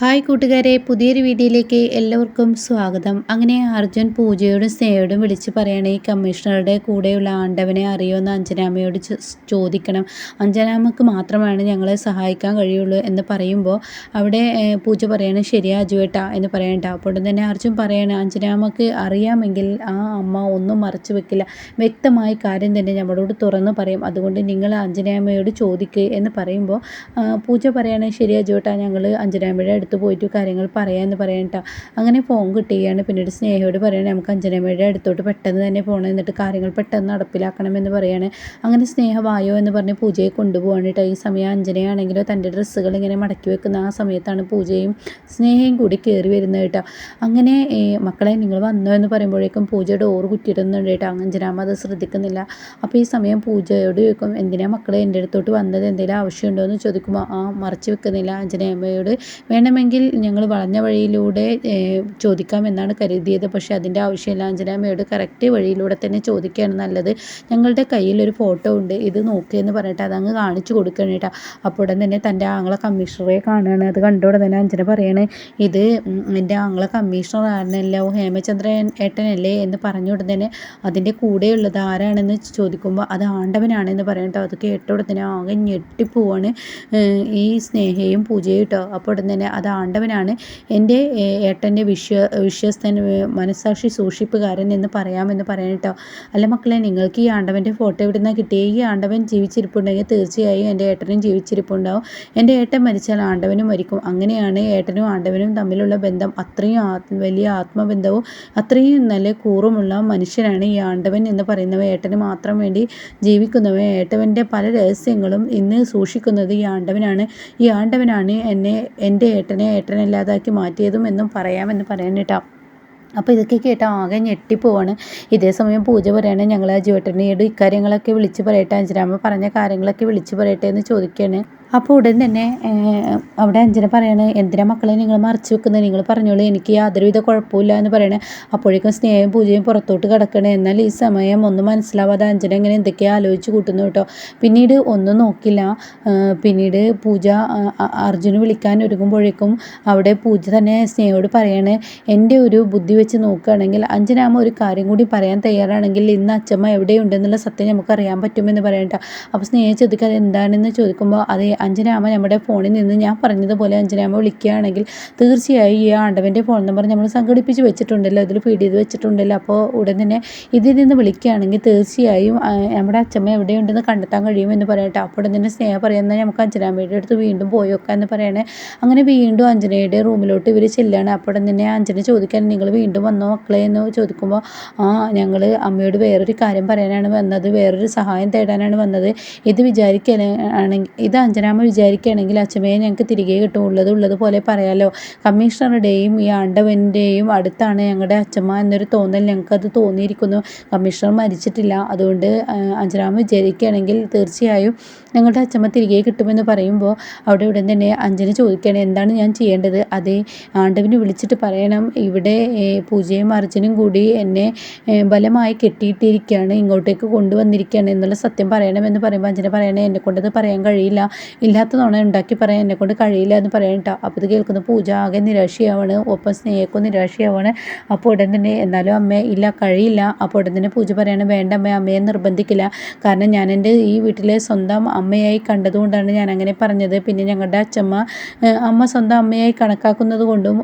Hi കൂട്ടുകാരെ പുതിയൊരു വീഡിയോയിലേക്ക് എല്ലാവർക്കും സ്വാഗതം. അങ്ങനെ അർജുൻ പൂജയോടും സ്നേഹയോടും വിളിച്ച് പറയണേ ഈ കമ്മീഷണറുടെ കൂടെയുള്ള ആണ്ടവനെ അറിയുമെന്ന് അഞ്ജനാമയോട് ചോദിക്കണം. അഞ്ജനാമക്ക് മാത്രമാണ് ഞങ്ങളെ സഹായിക്കാൻ കഴിയുള്ളൂ എന്ന് പറയുമ്പോൾ അവിടെ പൂജ പറയണ ശരിയാ അജുവേട്ട എന്ന് പറയണ്ട. അപ്പോൾ തന്നെ അർജുൻ പറയണ അഞ്ജനാമക്ക് അറിയാമെങ്കിൽ ആ അമ്മ ഒന്നും മറച്ചു വെക്കില്ല. വ്യക്തമായ കാര്യം തന്നെ നമ്മളോട് തുറന്ന് പറയും. അതുകൊണ്ട് നിങ്ങൾ അഞ്ജനാമയോട് ചോദിക്കുക എന്ന് പറയുമ്പോൾ പൂജ പറയണേ ശരിയാ അജുവേട്ട ഞങ്ങൾ അഞ്ജനാമയുടെ അടുത്ത് പോയിട്ട് കാര്യങ്ങൾ പറയാമെന്ന് പറയണ്ട അങ്ങനെ ഫോൺ കിട്ടുകയാണ്. പിന്നീട് സ്നേഹയോട് പറയണേ നമുക്ക് അഞ്ജനമ്മയുടെ അടുത്തോട്ട് പെട്ടെന്ന് തന്നെ പോകണം എന്നിട്ട് കാര്യങ്ങൾ പെട്ടെന്ന് നടപ്പിലാക്കണമെന്ന് പറയാണ്. അങ്ങനെ സ്നേഹ വായോ എന്ന് പറഞ്ഞ് പൂജയെ കൊണ്ടുപോകാണ് കേട്ടോ ഈ സമയം അഞ്ജനയാണെങ്കിലോ തന്റെ ഡ്രസ്സുകൾ ഇങ്ങനെ മടക്കി വെക്കുന്ന ആ സമയത്താണ് പൂജയും സ്നേഹയും കൂടി കയറി വരുന്നത് കേട്ടോ അങ്ങനെ മക്കളെ നിങ്ങൾ വന്നോ എന്ന് പറയുമ്പോഴേക്കും പൂജ ഡോർ കുറ്റിയിടുന്നുണ്ട് കേട്ടോ അഞ്ജനാമ്മ അത് ശ്രദ്ധിക്കുന്നില്ല. അപ്പോൾ ഈ സമയം പൂജയോട് ചോദിക്കും എന്തിനാ മക്കളെ എന്റെ അടുത്തോട്ട് വന്നത്? എന്തെങ്കിലും ആവശ്യമുണ്ടോ? എന്ന് ചോദിക്കുമ്പോൾ ആ മറച്ചു വെക്കുന്നില്ല അഞ്ജനയമ്മയോട് വേണം വേണമെങ്കിൽ ഞങ്ങൾ വളഞ്ഞ വഴിയിലൂടെ ചോദിക്കാം എന്നാണ് കരുതിയത്. പക്ഷേ അതിന്റെ ആവശ്യമില്ല. അഞ്ജനാമ്മയോട് കറക്റ്റ് വഴിയിലൂടെ തന്നെ ചോദിക്കുകയാണ് നല്ലത്. ഞങ്ങളുടെ കയ്യിൽ ഒരു ഫോട്ടോ ഉണ്ട്. ഇത് നോക്കിയെന്ന് പറഞ്ഞിട്ട് അതങ്ങ് കാണിച്ചു കൊടുക്കണം കേട്ടോ. അപ്പോൾ ഉടൻ തന്നെ തന്റെ ആങ്ങളെ കമ്മീഷണറെ കാണുകയാണ്. അത് കണ്ടോടെ തന്നെ അഞ്ജന പറയാണ് ഇത് എന്റെ ആങ്ങളെ കമ്മീഷണർ ആയിരുന്നല്ലോ ഹേമചന്ദ്രൻ ഏട്ടനല്ലേ? എന്ന് പറഞ്ഞു ഉടൻ തന്നെ അതിന്റെ കൂടെയുള്ളത് ആരാണെന്ന് ചോദിക്കുമ്പോൾ അത് ആണ്ടവനാണെന്ന് അത് കേട്ട ഉടൻ തന്നെ ആകെ ഞെട്ടിപ്പോവാണ് ഈ സ്നേഹയും പൂജയും കേട്ടോ. അപ്പോൾ ഉടൻ തന്നെ അത് ആണ്ടവനാണ്. എന്റെ ഏട്ടന്റെ വിശ്വ വിശ്വസ്തൻ മനസാക്ഷി സൂക്ഷിപ്പുകാരൻ എന്ന് പറയാമെന്ന് പറയാനിട്ടോ അല്ല മക്കളെ നിങ്ങൾക്ക് ഈ ആണ്ടവന്റെ ഫോട്ടോ ഇവിടുന്ന് കിട്ടിയ? ഈ ആണ്ടവൻ ജീവിച്ചിരിപ്പുണ്ടെങ്കിൽ തീർച്ചയായും എന്റെ ഏട്ടനും ജീവിച്ചിരിപ്പുണ്ടാവും. എന്റെ ഏട്ടൻ മരിച്ചാൽ ആണ്ടവനും മരിക്കും. അങ്ങനെയാണ് ഏട്ടനും ആണ്ടവനും തമ്മിലുള്ള ബന്ധം. അത്രയും വലിയ ആത്മബന്ധവും അത്രയും നല്ല കൂറുമുള്ള മനുഷ്യനാണ് ഈ ആണ്ടവൻ എന്ന് പറയുന്നവ. ഏട്ടന് മാത്രം വേണ്ടി ജീവിക്കുന്നവ. ഏട്ടവന്റെ പല രഹസ്യങ്ങളും ഇന്ന് സൂക്ഷിക്കുന്നത് ഈ ആണ്ടവനാണ്. ഈ ആണ്ടവനാണ് എന്നെ എന്റെ ഏട്ടൻ ഏട്ടനെ ഏട്ടനില്ലാതാക്കി മാറ്റിയതും എന്നും പറയാമെന്ന് പറയാനിട്ടാ അപ്പോൾ ഇതൊക്കെ കേട്ട് ആകെ ഞെട്ടിപ്പോവാണ്. ഇതേ സമയം പൂജ പറയാണ് ഞങ്ങൾ ആ ജുവേട്ടനോട് ഇക്കാര്യങ്ങളൊക്കെ വിളിച്ച് പറയട്ടെ അഞ്ചരാമ്മ പറഞ്ഞ കാര്യങ്ങളൊക്കെ വിളിച്ച് പറയട്ടെ എന്ന് ചോദിക്കുകയാണ് അപ്പോൾ ഉടൻ തന്നെ അവിടെ അഞ്ജന പറയാണ് എന്തിനാ മക്കളെ നിങ്ങൾ മറച്ചു വെക്കുന്നത് നിങ്ങൾ പറഞ്ഞോളൂ എനിക്ക് യാതൊരുവിധ കുഴപ്പമില്ല എന്ന് പറയണേ. അപ്പോഴേക്കും സ്നേഹം പൂജയും പുറത്തോട്ട് കിടക്കണേ. എന്നാൽ ഈ സമയം ഒന്നും മനസ്സിലാവാതെ അഞ്ജന ഇങ്ങനെ എന്തൊക്കെയാ ആലോചിച്ച് കൂട്ടുന്നു കേട്ടോ. പിന്നീട് ഒന്നും നോക്കില്ല. പിന്നീട് പൂജ അർജുന് വിളിക്കാൻ ഒരുങ്ങുമ്പോഴേക്കും അവിടെ പൂജ തന്നെ സ്നേഹയോട് പറയണേ എന്റെ ഒരു ബുദ്ധി വെച്ച് നോക്കുകയാണെങ്കിൽ അഞ്ജനാമ ഒരു കാര്യം കൂടി പറയാൻ തയ്യാറാണെങ്കിൽ ഇന്ന് അച്ഛമ്മ എവിടെയുണ്ടെന്നുള്ള സത്യം നമുക്ക് അറിയാൻ പറ്റുമെന്ന് പറയണ്ട അപ്പോൾ സ്നേഹം ചോദിക്കാൻ എന്താണെന്ന് ചോദിക്കുമ്പോൾ അത് അഞ്ജനാമ്മ നമ്മുടെ ഫോണിൽ നിന്ന് ഞാൻ പറഞ്ഞതുപോലെ അഞ്ജനാമ വിളിക്കുകയാണെങ്കിൽ തീർച്ചയായും ഈ ആണ്ടവന്റെ ഫോൺ നമ്പർ നമ്മൾ സംഘടിപ്പിച്ച് വെച്ചിട്ടുണ്ടല്ലോ അതിൽ ഫീഡ് ചെയ്ത് വെച്ചിട്ടുണ്ടല്ലോ. അപ്പോൾ ഉടൻ തന്നെ ഇതിൽ നിന്ന് വിളിക്കുകയാണെങ്കിൽ തീർച്ചയായും നമ്മുടെ അച്ഛമ്മ എവിടെയുണ്ടെന്ന് കണ്ടെത്താൻ കഴിയുമെന്ന് പറയട്ടെ അപ്പോൾ ഉടൻ തന്നെ സ്നേഹം പറയുന്ന നമുക്ക് അഞ്ജനാമ്മയുടെ അടുത്ത് വീണ്ടും പോയോക്കാം എന്ന് പറയണേ. അങ്ങനെ വീണ്ടും അഞ്ജനയുടെ റൂമിലോട്ട് ഇവർ ചെല്ലുകയാണ്. അപ്പോൾ ഉടൻ തന്നെ അഞ്ജന ചോദിക്കാൻ നിങ്ങൾ വീണ്ടും വന്നോ മക്കളെ? എന്ന് ചോദിക്കുമ്പോൾ ആ ഞങ്ങൾ അമ്മയോട് വേറൊരു കാര്യം പറയാനാണ് വന്നത്. വേറൊരു സഹായം തേടാനാണ് വന്നത്. ഇത് വിചാരിക്കാനാണെങ്കിൽ ഇത് അഞ്ജന അച്ഛനാമ്മ വിചാരിക്കുകയാണെങ്കിൽ അച്ഛമേ ഞങ്ങൾക്ക് തിരികെ കിട്ടും ഉള്ളത് ഉള്ളതുപോലെ പറയാലോ കമ്മീഷണറുടെയും ഈ ആണ്ടവന്റെയും അടുത്താണ് ഞങ്ങളുടെ അച്ഛമ്മ എന്നൊരു തോന്നൽ ഞങ്ങൾക്കത് തോന്നിയിരിക്കുന്നു. കമ്മീഷണർ മരിച്ചിട്ടില്ല. അതുകൊണ്ട് അഞ്ചനാമ വിചാരിക്കുകയാണെങ്കിൽ തീർച്ചയായും ഞങ്ങളുടെ അച്ഛമ്മ തിരികെ കിട്ടുമെന്ന് പറയുമ്പോൾ അവിടെ ഉടൻ തന്നെ അഞ്ജന ചോദിക്കുകയാണ് എന്താണ് ഞാൻ ചെയ്യേണ്ടത്? അതേ ആണ്ടവിന് വിളിച്ചിട്ട് പറയണം ഇവിടെ പൂജയും അർജുനും കൂടി എന്നെ ബലമായി കെട്ടിയിട്ടിരിക്കുകയാണ് ഇങ്ങോട്ടേക്ക് കൊണ്ടുവന്നിരിക്കുകയാണ് എന്നുള്ള സത്യം പറയണമെന്ന് പറയുമ്പോൾ അഞ്ജന പറയണേ എന്നെ കൊണ്ടത് പറയാൻ കഴിയില്ല. ഇല്ലാത്ത നുണ ഉണ്ടാക്കി പറയാൻ എന്നെ കൊണ്ട് കഴിയില്ല എന്ന് പറയണ്ട അപ്പോൾ ഇത് കേൾക്കുന്ന പൂജ ആകെ നിരാശയാവാണ്. ഒപ്പം സ്നേഹക്കും നിരാശയാവാണ്. അപ്പോൾ ഉടൻ തന്നെ എന്നാലും അമ്മ ഇല്ല കഴിയില്ല. അപ്പോൾ ഉടൻ തന്നെ പൂജ പറയാണ് വേണ്ട അമ്മ അമ്മയെ നിർബന്ധിക്കില്ല. കാരണം ഞാൻ എന്റെ ഈ വീട്ടിലെ സ്വന്തം അമ്മയായി കണ്ടതുകൊണ്ടാണ് ഞാൻ അങ്ങനെ പറഞ്ഞത്. പിന്നെ ഞങ്ങളുടെ അച്ഛമ്മ അമ്മ സ്വന്തം അമ്മയായി കണക്കാക്കുന്നത് കൊണ്ടും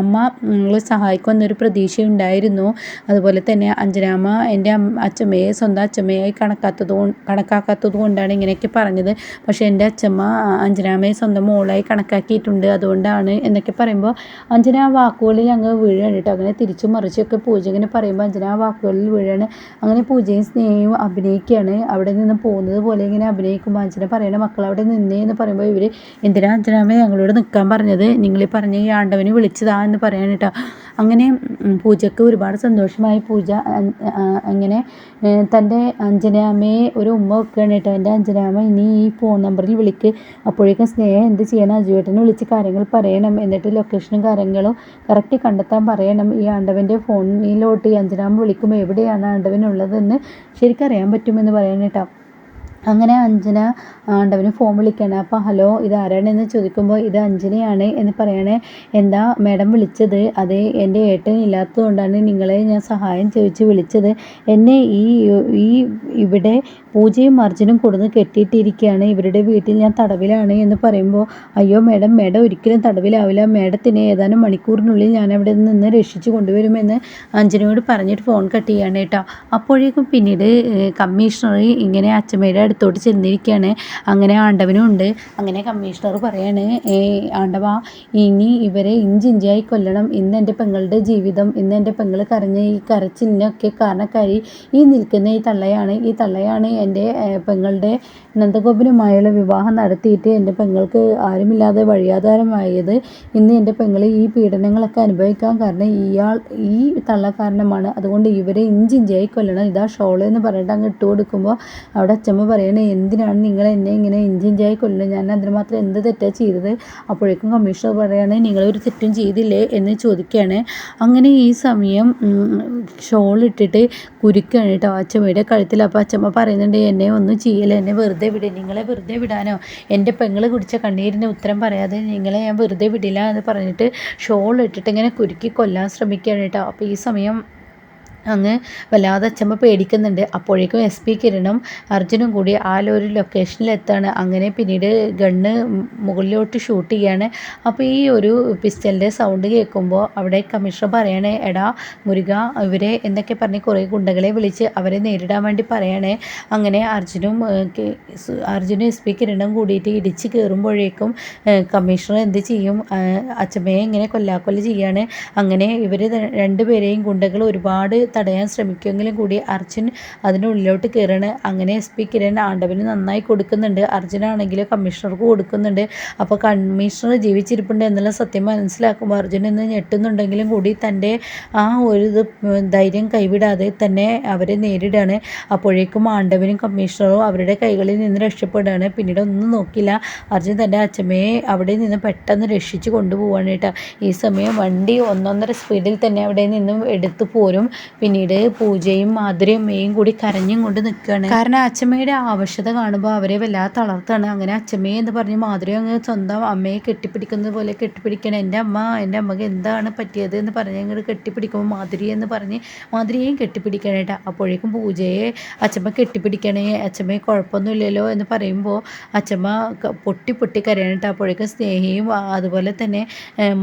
അമ്മ നിങ്ങളെ സഹായിക്കുമെന്നൊരു പ്രതീക്ഷ ഉണ്ടായിരുന്നു അതുപോലെ തന്നെ അഞ്ജനാമ്മ എന്റെ അച്ഛമ്മയെ സ്വന്തം അച്ഛമ്മയായി കണക്കാത്തത് കണക്കാക്കാത്തത് കൊണ്ടാണ് ഇങ്ങനെയൊക്കെ പറഞ്ഞത്. പക്ഷേ എന്റെ അച്ഛമ്മ അഞ്ജനാമ്മയെ സ്വന്തം മോളായി കണക്കാക്കിയിട്ടുണ്ട്. അതുകൊണ്ടാണ് എന്നൊക്കെ പറയുമ്പോൾ അഞ്ജന ആ വാക്കുകളിൽ അങ്ങ് വീഴാണ് കേട്ടോ. അങ്ങനെ തിരിച്ചു മറിച്ചൊക്കെ പൂജ ഇങ്ങനെ പറയുമ്പോൾ അഞ്ജന ആ വാക്കുകളിൽ വീഴാണ്. അങ്ങനെ പൂജയും സ്നേഹയും അഭിനയിക്കുകയാണ്. അവിടെ നിന്ന് പോകുന്നത് പോലെ ഇങ്ങനെ അഭിനയിക്കുമ്പോൾ അഞ്ജന പറയണ മക്കൾ അവിടെ നിന്നേ എന്ന് പറയുമ്പോൾ ഇവർ എന്തിനാ അഞ്ജനാമ്മ ഞങ്ങളോട് നിൽക്കാൻ പറഞ്ഞത്? നിങ്ങൾ പറഞ്ഞ ഈ ആണ്ടവനെ വിളിച്ചതാ എന്ന് പറയാൻ കേട്ടോ. അങ്ങനെ പൂജയ്ക്ക് ഒരുപാട് സന്തോഷമായി പൂജ അങ്ങനെ തന്റെ അഞ്ജനാമ്മയെ ഒരു ഉമ്മ വെക്കുകയാണ് കേട്ടോ. എന്റെ അഞ്ജനാമ്മ ഇനി ഈ ഫോൺ നമ്പറിൽ വിളിക്ക്. അപ്പോഴേക്കും സ്നേഹം എന്ത് ചെയ്യണം? അജുവേട്ടനെ വിളിച്ച് കാര്യങ്ങൾ പറയണം. എന്നിട്ട് ലൊക്കേഷനും കാര്യങ്ങളും കറക്റ്റ് കണ്ടെത്താൻ പറയണം. ഈ ആണ്ടവന്റെ ഫോണിലോട്ട് ഈ അഞ്ജനാമ്മ വിളിക്കുമ്പോൾ എവിടെയാണ് ആണ്ടവനുള്ളതെന്ന് ശരിക്കറിയാൻ പറ്റുമെന്ന് പറയാൻ കേട്ടോ. അങ്ങനെ അഞ്ജന ആണ്ടവന് ഫോൺ വിളിക്കുകയാണ് അപ്പോൾ ഹലോ ഇത് ആരാണെന്ന് ചോദിക്കുമ്പോൾ ഇത് അഞ്ജനയാണ് എന്ന് പറയണേ. എന്താ മാഡം വിളിച്ചത്? അത് എന്റെ ഏട്ടൻ ഇല്ലാത്തതുകൊണ്ടാണ് നിങ്ങളെ ഞാൻ സഹായം ചോദിച്ച് വിളിച്ചത്. എന്നെ ഈ ഈ ഇവിടെ പൂജയും അർജുനും കൊടുന്ന് കെട്ടിയിട്ടിരിക്കുകയാണ്. ഇവരുടെ വീട്ടിൽ ഞാൻ തടവിലാണ് എന്ന് പറയുമ്പോൾ അയ്യോ മാഡം മാഡം ഒരിക്കലും തടവിലാവില്ല. മാഡത്തിനെ ഏതാനും മണിക്കൂറിനുള്ളിൽ ഞാൻ അവിടെ നിന്ന് രക്ഷിച്ചു കൊണ്ടുവരുമെന്ന് അഞ്ജനയോട് പറഞ്ഞിട്ട് ഫോൺ കട്ട് ചെയ്യാണ് കേട്ടോ. അപ്പോഴേക്കും പിന്നീട് കമ്മീഷണർ ഇങ്ങനെ അച്ഛമ്മയുടെ അടുത്തോട്ട് ചെന്നിരിക്കുകയാണ്. അങ്ങനെ ആണ്ടവനും ഉണ്ട് അങ്ങനെ കമ്മീഷണർ പറയാണ് ആണ്ടവ ഇനി ഇവരെ ഇഞ്ചിഞ്ചായി കൊല്ലണം. ഇന്ന് എന്റെ പെങ്ങളുടെ ജീവിതം ഇന്ന് എന്റെ പെങ്ങൾ കരഞ്ഞ ഈ കരച്ചിലിനൊക്കെ കാരണക്കാരി ഈ നിൽക്കുന്ന ഈ തള്ളയാണ്. ഈ തള്ളയാണ് എന്റെ പെങ്ങളുടെ നന്ദഗോപനുമായുള്ള വിവാഹം നടത്തിയിട്ട് എന്റെ പെങ്ങൾക്ക് ആരുമില്ലാതെ വഴിയാധാരമായത്. ഇന്ന് എന്റെ പെങ്ങൾ ഈ പീഡനങ്ങളൊക്കെ അനുഭവിക്കാൻ കാരണം ഇയാൾ ഈ തള്ള കാരണമാണ്. അതുകൊണ്ട് ഇവരെ ഇഞ്ചിഞ്ചായി കൊല്ലണം. ഇതാ ഷോൾ എന്ന് പറഞ്ഞിട്ട് അങ്ങ് ഇട്ട് കൊടുക്കുമ്പോൾ അവിടെ അച്ഛമ്മ പറയണേ എന്തിനാണ് നിങ്ങൾ എന്നെ ഇങ്ങനെ ഇഞ്ചിഞ്ചായി കൊല്ലുന്നത് ഞാൻ അതിന് മാത്രം എന്ത് തെറ്റാണ് ചെയ്തത്? അപ്പോഴേക്കും കമ്മീഷണർ പറയുകയാണെങ്കിൽ നിങ്ങളൊരു തെറ്റും ചെയ്തില്ലേ? എന്ന് ചോദിക്കുകയാണ്. അങ്ങനെ ഈ സമയം ഷോൾ ഇട്ടിട്ട് കുരുക്കാണ് കേട്ടോ അച്ഛമ്മയുടെ കഴുത്തിൽ. അപ്പോൾ അച്ഛമ്മ പറയുന്നുണ്ട് എന്നെ ഒന്നും ചെയ്യല്ല എന്നെ വെറുതെ വിട് നിങ്ങളെ വെറുതെ വിടാനോ? എന്റെ പെങ്ങൾ കുടിച്ച കണ്ണീരിന് ഉത്തരം പറയാതെ നിങ്ങളെ ഞാൻ വെറുതെ വിടില്ല എന്ന് പറഞ്ഞിട്ട് ഷോൾ ഇട്ടിട്ട് ഇങ്ങനെ കുരുക്കി കൊല്ലാൻ ശ്രമിക്കുകയാണ് കേട്ടോ. അപ്പോൾ ഈ സമയം അങ്ങ് വല്ലാതെ അച്ചമ്മ പേടിക്കുന്നുണ്ട്. അപ്പോഴേക്കും എസ് പി കിരണും അർജുനും കൂടി ആ ഒരു ലൊക്കേഷനിലെത്താണ് അങ്ങനെ പിന്നീട് ഗണ്ണ് മുകളിലോട്ട് ഷൂട്ട് ചെയ്യാണ്. അപ്പോൾ ഈ ഒരു പിസ്റ്റലിന്റെ സൗണ്ട് കേൾക്കുമ്പോൾ അവിടെ കമ്മീഷണർ പറയണേ എടാ മുരുക ഇവരെ എന്നൊക്കെ പറഞ്ഞ് കുറേ ഗുണ്ടകളെ വിളിച്ച് അവരെ നേരിടാൻ വേണ്ടി പറയണേ. അങ്ങനെ അർജുനും അർജുനും എസ് പി കിരണും കൂടിയിട്ട് ഇടിച്ച് കയറുമ്പോഴേക്കും കമ്മീഷണർ എന്ത് ചെയ്യും? അച്ചമ്മയെ ഇങ്ങനെ കൊല്ലാക്കൊല്ല ചെയ്യാണ്. അങ്ങനെ ഇവർ രണ്ടുപേരെയും ഗുണ്ടകൾ ഒരുപാട് തടയാൻ ശ്രമിക്കുമെങ്കിലും കൂടി അർജുൻ അതിനുള്ളിലോട്ട് കയറണ്. അങ്ങനെ എസ് പി കിരൺ ആണ്ടവന് നന്നായി കൊടുക്കുന്നുണ്ട്. അർജുനാണെങ്കിൽ കമ്മീഷണർക്ക് കൊടുക്കുന്നുണ്ട്. അപ്പോൾ കമ്മീഷണർ ജീവിച്ചിരിപ്പുണ്ട് എന്നുള്ള സത്യം മനസ്സിലാക്കുമ്പോൾ അർജുൻ എന്ന് ഞെട്ടുന്നുണ്ടെങ്കിലും കൂടി തന്റെ ആ ഒരു ധൈര്യം കൈവിടാതെ തന്നെ അവരെ നേരിടുകയാണ് അപ്പോഴേക്കും ആണ്ടവനും കമ്മീഷണറും അവരുടെ കൈകളിൽ നിന്ന് രക്ഷപ്പെടുകയാണ്. പിന്നീട് ഒന്നും നോക്കില്ല. അർജുൻ തന്റെ അച്ഛമ്മയെ അവിടെ നിന്ന് പെട്ടെന്ന് രക്ഷിച്ച് കൊണ്ടുപോവാണ് ഈ സമയം വണ്ടി ഒന്നൊന്നര സ്പീഡിൽ തന്നെ അവിടെ നിന്നും എടുത്തു പോരും. പിന്നീട് പൂജയും മാധുര്യമ്മയും കൂടി കരഞ്ഞും കൊണ്ട് നിൽക്കുകയാണ് കാരണം അച്ഛമ്മയുടെ ആവശ്യത കാണുമ്പോൾ അവരെ വല്ലാതെ തളർത്താണ്. അങ്ങനെ അച്ഛമ്മയെ എന്ന് പറഞ്ഞ് മാധുര്യം അങ്ങ് സ്വന്തം അമ്മയെ കെട്ടിപ്പിടിക്കുന്നത് പോലെ കെട്ടിപ്പിടിക്കണം. എന്റെ അമ്മ എന്റെ അമ്മയ്ക്ക് എന്താണ് പറ്റിയത്? എന്ന് പറഞ്ഞ് അങ്ങോട്ട് കെട്ടിപ്പിടിക്കുമ്പോൾ മാധുരി എന്ന് പറഞ്ഞ് മാധുരിയെയും കെട്ടിപ്പിടിക്കണേട്ടാ അപ്പോഴേക്കും പൂജയെ അച്ഛമ്മ കെട്ടിപ്പിടിക്കണേ. അച്ഛമ്മയെ കുഴപ്പമൊന്നുമില്ലല്ലോ എന്ന് പറയുമ്പോൾ അച്ഛമ്മ പൊട്ടി പൊട്ടി കരയണേട്ടാ അപ്പോഴേക്കും സ്നേഹിയും അതുപോലെ തന്നെ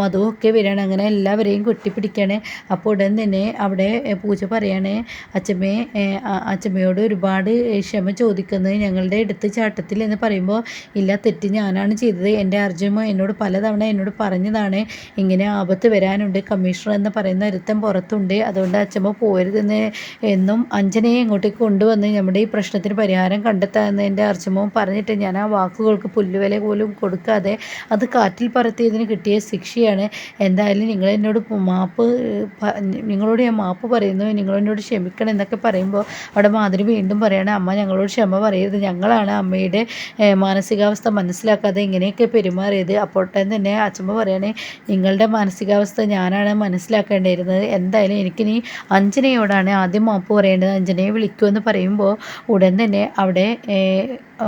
മധുവും ഒക്കെ വരികയാണ് അങ്ങനെ എല്ലാവരെയും കെട്ടിപ്പിടിക്കണേ. അപ്പോൾ ഉടൻ തന്നെ അവിടെ പൂജ പറയണേ. അച്ഛമ്മേ അച്ഛമ്മയോട് ഒരുപാട് ക്ഷമ ചോദിക്കുന്നത് ഞങ്ങളുടെ എടുത്ത് ചാട്ടത്തിൽ എന്ന് പറയുമ്പോൾ ഇല്ല തെറ്റ് ഞാനാണ് ചെയ്തത്. എന്റെ അർജുമ എന്നോട് പലതവണ എന്നോട് പറഞ്ഞതാണ്. ഇങ്ങനെ ആപത്ത് വരാനുണ്ട്. കമ്മീഷണർ എന്ന് പറയുന്ന ഒരുത്തം പുറത്തുണ്ട്. അതുകൊണ്ട് അച്ഛമ്മ പോരുതെന്ന് എന്നും അഞ്ജനയെ ഇങ്ങോട്ടേക്ക് കൊണ്ടുവന്ന് നമ്മുടെ ഈ പ്രശ്നത്തിന് പരിഹാരം കണ്ടെത്താമെന്ന് എന്റെ അർജുമവും പറഞ്ഞിട്ട് ഞാൻ ആ വാക്കുകൾക്ക് പുല്ലുവില പോലും കൊടുക്കാതെ അത് കാറ്റിൽ പറത്തിയതിന് കിട്ടിയ ശിക്ഷയാണ്. എന്തായാലും നിങ്ങൾ എന്നോട് മാപ്പ് നിങ്ങളോട് ഞാൻ മാപ്പ് പറയുന്നു നിങ്ങൾ എന്നോട് ക്ഷമിക്കണം എന്നൊക്കെ പറയുമ്പോൾ അവിടെ മാതിരി വീണ്ടും പറയുകയാണ് അമ്മ ഞങ്ങളോട് ക്ഷമ പറയരുത്. ഞങ്ങളാണ് അമ്മയുടെ മാനസികാവസ്ഥ മനസ്സിലാക്കാതെ ഇങ്ങനെയൊക്കെ പെരുമാറിയത്. അപ്പോൾ തന്നെ അച്ഛമ്മ പറയണേ നിങ്ങളുടെ മാനസികാവസ്ഥ ഞാനാണ് മനസ്സിലാക്കേണ്ടിയിരുന്നത്. എന്തായാലും എനിക്കിനി അഞ്ജനയോടാണ് ആദ്യം മാപ്പ് പറയേണ്ടത്. അഞ്ജനയെ വിളിക്കുമെന്ന് പറയുമ്പോൾ ഉടൻ തന്നെ അവിടെ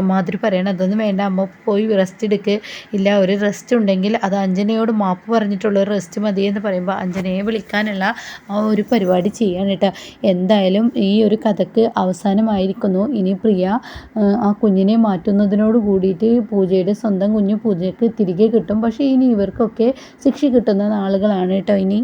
മാതിരി പറയണം അതൊന്നും വേണ്ട അമ്മ പോയി റെസ്റ്റ് എടുക്ക്. ഇല്ല ഒരു റെസ്റ്റ് ഉണ്ടെങ്കിൽ അത് അഞ്ജനയോട് മാപ്പ് പറഞ്ഞിട്ടുള്ള ഒരു റെസ്റ്റ് മതി എന്ന് പറയുമ്പോൾ അഞ്ജനയെ വിളിക്കാനുള്ള ആ ഒരു പരിപാടി ചെയ്യാൻ കേട്ടോ എന്തായാലും ഈ ഒരു കഥക്ക് അവസാനമായിരിക്കുന്നു. ഇനി പ്രിയ ആ കുഞ്ഞിനെ മാറ്റുന്നതിനോട് കൂടിയിട്ട് പൂജയുടെ സ്വന്തം കുഞ്ഞ് പൂജയ്ക്ക് തിരികെ കിട്ടും. പക്ഷേ ഇനി ഇവർക്കൊക്കെ ശിക്ഷ കിട്ടുന്ന നാളുകളാണ് കേട്ടോ ഇനി.